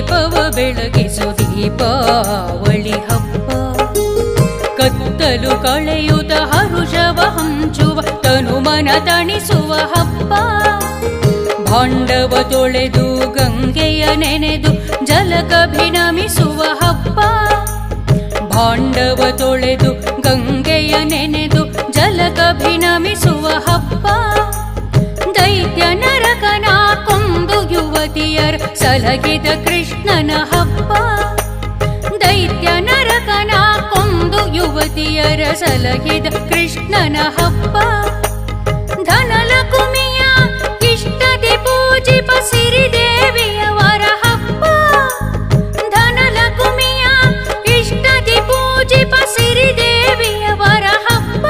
ಬೆಳಗಿಸು ದೀಪಾವಳಿ ಹಬ್ಬ. ಕತ್ತಲು ಕಳೆಯುತ ಹರುಷವ ಹಂಚುವ, ತನು ಮನ ತಣಿಸುವ ಹಬ್ಬ. ಭಾಂಡವ ತೊಳೆದು ಗಂಗೆಯ ನೆನೆದು ಜಲಕಭಿನಮಿಸುವ ಹಬ್ಬ. ಭಾಂಡವ ತೊಳೆದು ಗಂಗೆಯ ಕೊಂದು ಯುವತಿಯರ್ ಸಲಗಿದ ಕೃಷ್ಣನ ಹಬ್ಬ. ದೈತ್ಯ ನರಕನ ಕೊಂದು ಯುವತಿಯರ ಸಲಗಿದ ಕೃಷ್ಣನ ಹಬ್ಬ. ಧನಲಕುಮಿಯ ಇಷ್ಟದಿ ಪೂಜಿಪ ಸಿರಿದೇವಿಯವರ ಹಬ್ಬ. ಧನಲಕುಮಿಯ ಇಷ್ಟದಿ ಪೂಜಿಪ ಸಿರಿದೇವಿಯವರ ಹಬ್ಬ.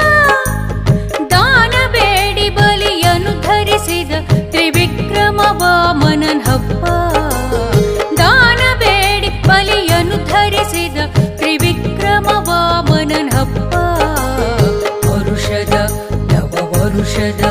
ದಾನ ಬೇಡಿ ಬಲಿಯನು ಧರಿಸಿದ ವಾಮನನ್ ಹಬ್ಬ ದಾನ ಬೇಡಿ ಬಲಿಯನ್ನು ಧರಿಸಿದ ತ್ರಿವಿಕ್ರಮ ವಾಮನನ್ ಹಬ್ಬ. ವರುಷದ ನವ ವರುಷದ